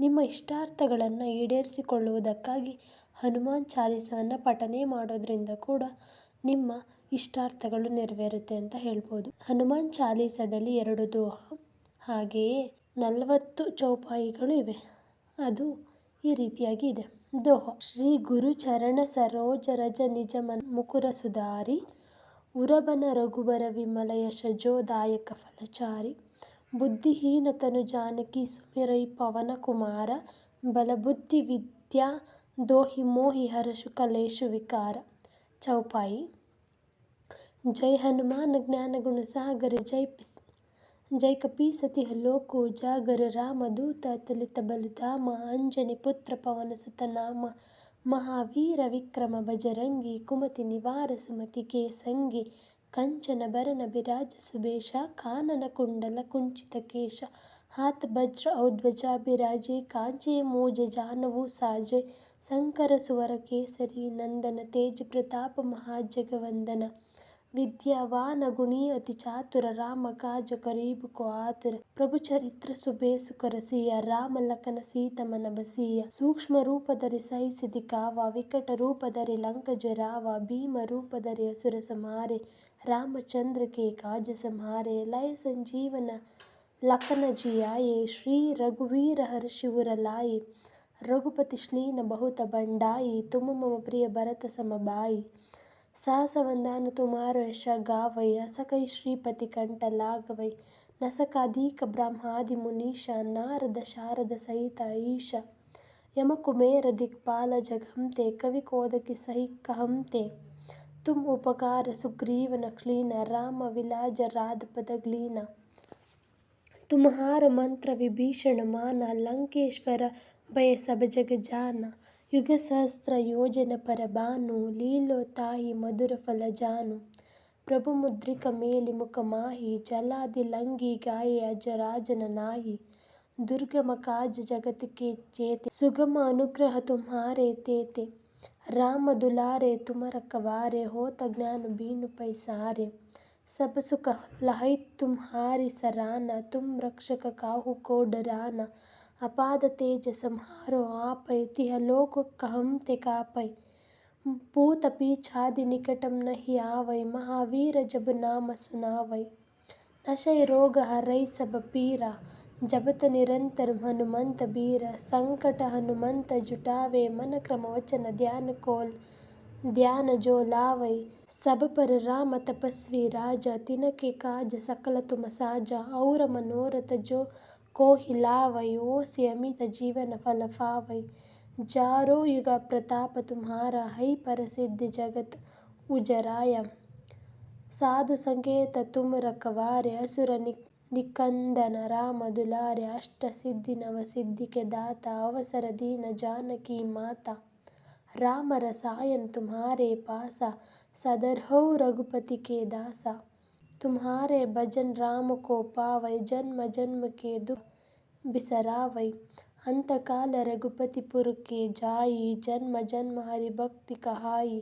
ನಿಮ್ಮ ಇಷ್ಟಾರ್ಥಗಳನ್ನು ಈಡೇರಿಸಿಕೊಳ್ಳುವುದಕ್ಕಾಗಿ ಹನುಮಾನ್ ಚಾಲೀಸವನ್ನು ಪಠನೆ ಮಾಡೋದ್ರಿಂದ ಕೂಡ ನಿಮ್ಮ ಇಷ್ಟಾರ್ಥಗಳು ನೆರವೇರುತ್ತೆ ಅಂತ ಹೇಳ್ಬೋದು. ಹನುಮಾನ್ ಚಾಲೀಸದಲ್ಲಿ ಎರಡು ದೋಹ, ಹಾಗೆಯೇ ನಲವತ್ತು ಚೌಪಾಯಿಗಳು ಇವೆ. ಅದು ಈ ರೀತಿಯಾಗಿ ಇದೆ. ದೋಹ, ಶ್ರೀ ಗುರು ಚರಣ ಸರೋಜ ರಜ ನಿಜ ಮುಕುರ ಸುಧಾರಿ, ಉರಬನ ರಘುಬರ ವಿಮಲ ಯಶಜೋದಾಯಕ ಫಲಚಾರಿ ಬುದ್ಧಿಹೀನ ತನು ಜಾನಕಿ ಸುಮಿರೈ ಪವನ ಕುಮಾರ, ಬಲಬುದ್ಧಿ ವಿದ್ಯಾ ದೋಹಿ ಮೋಹಿ ಹರಷು ಕಲೇಶು ವಿಕಾರ. ಚೌಪಾಯಿ, ಜೈ ಹನುಮಾನ ಜ್ಞಾನ ಗುಣ ಸಾಗರ, ಜೈ ಜೈ ಕಪೀಸತಿ ಹಲೋಕು, ಜಾಗರ ರಾಮ ದೂತ ತಲಿತ ಬಲಧಾಮ ಅಂಜನಿ ಪುತ್ರ ಪವನ ಸುತ ನಾಮ, ಮಹಾವೀರ ವಿಕ್ರಮ ಭಜರಂಗಿ, ಕುಮತಿ ನಿವಾರ ಸುಮತಿ ಕೆ ಸಂಗಿ ಕಂಚನ ಬರನ ಬಿರಾಜ ಸುಬೇಶ ಕಾನನ ಕುಂಡಲ ಕುಂಚಿತ ಕೇಶ, ಹಾತ್ ಭಜ್ರ ಔಧ್ವಜ ಬಿರಾಜೆ, ಕಾಂಚೆ ಮೂಜ ಜಾನವು ಸಾಜೆ, ಸಂಕರ ಸುವರ ಕೇಸರಿ, ನಂದನ ತೇಜ ಪ್ರತಾಪ ಮಹಾಜಗವಂದನ. ವಿದ್ಯಾವಾನ ಗುಣಿ ಅತಿ ಚಾತುರ ರಾಮ ಕಾಜ ಕರೀಬು ಕೋ ಆತುರ ಪ್ರಭು ಚರಿತ್ರ ಸುಬೇಸು ಕರಸಿಯ ರಾಮ ಲಖನ ಸೀತ ಮನ ಬಸಿಯ ಸೂಕ್ಷ್ಮ ರೂಪ ಧರಿ ಸಹಿಸಿದಿ ಕಾವ ವಿಕಟ ರೂಪ ಧರಿ ಲಂಕ ಜರಾವ ಭೀಮ ರೂಪ ಧರಿ ಅಸುರ ಸಂಹಾರೆ रामचंद्र के काज संहारे लय संजीवन लखन जियाए श्री रघुवीर हर्षि उर लाए रघुपति श्लीन बहुत बंडाई तुम मम प्रिय भरत सम भाई सहस वंदन तुम्हारो यश गावै अस कहि श्रीपति कंठ लागवै नसकादिक ब्रह्मादि मुनीश नारद शारद सहित ईश यम कुमेर दिक्पाल जगमते कवि कोदकि सही कहमते तुम उपकार सुग्रीव नक्लीन राम विलाज राधपद ग्लीन तुम्हारो मंत्र विभीषण माना लंकेश्वर भय सब जग जाना युग सहस्त्र योजन पर भानु लील्यो ताहि मधुर फल जानु प्रभु मुद्रिक मेलि मुख माहि जलादि लंघि गाये अजराजन नाही दुर्गम काज जगत के जेते सुगम अनुग्रह तुम्हारे तेते राम दुलारे तुम रखवारे होत ज्ञान बीनु पैसारे सब सुख लहै तुम्हारी सराहना तुम रक्षक काहू को डराना अपाद तेज सम्हारो आपै तिह लोक कहमते कापै भूत पीछादि निकटम नहीं आवै महावीर जब नाम सुनावै नशै रोग हरै सब पीरा जपत निरंतर हनुमंत बीरा संकट हनुमंत जुटावे मन क्रम वचन ध्यान कोल ध्यान जो लावै सब पर राम तपस्वी राजा तिनके काज सकल तुम साजा और मनोरथ जो कोहि लावै ओसि अमित जीवन फल पावै चारों युग प्रताप तुम्हारा है प्रसिद्ध जगत उजराया साधु संकेत तुम रखवारे असुर निकंदन राम दुलारे अष्ट सिद्धि नव सिद्धि के दाता अवसर दीन जानकी माता राम रसायन तुम्हारे पासा सदरहु रघुपति के दासा तुम्हारे भजन राम को पावै जन्म जन्म के दुख बिसरावै अंत काल रघुपति पुर के जाई जन्म जन्म हरि भक्ति कहाई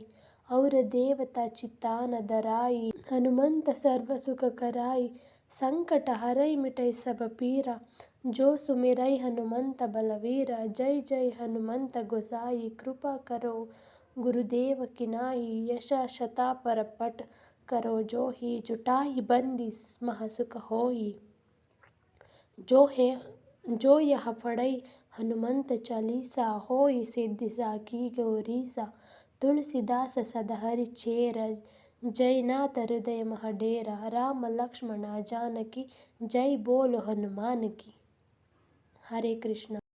और देवता चित्तान धराई हनुमंत सर्व सुख कराई संकट हरै मिटै सब पीरा जो सुमिरै हनुमंत बलवीरा जय जय हनुमंत गोसाई कृपा करो गुरुदेव की नाई यश शता पर पट करो जो ही जुटाई बंदी महा सुख होई जो है जो यह पढ़ै हनुमंत चालीसा होई सिद्धि साखी गौरीसा तुलसीदास सदा हरि चेर जय नाथ हृदय मह डेरा राम लक्ष्मण जानकी जय बोलो हनुमान की हरे कृष्ण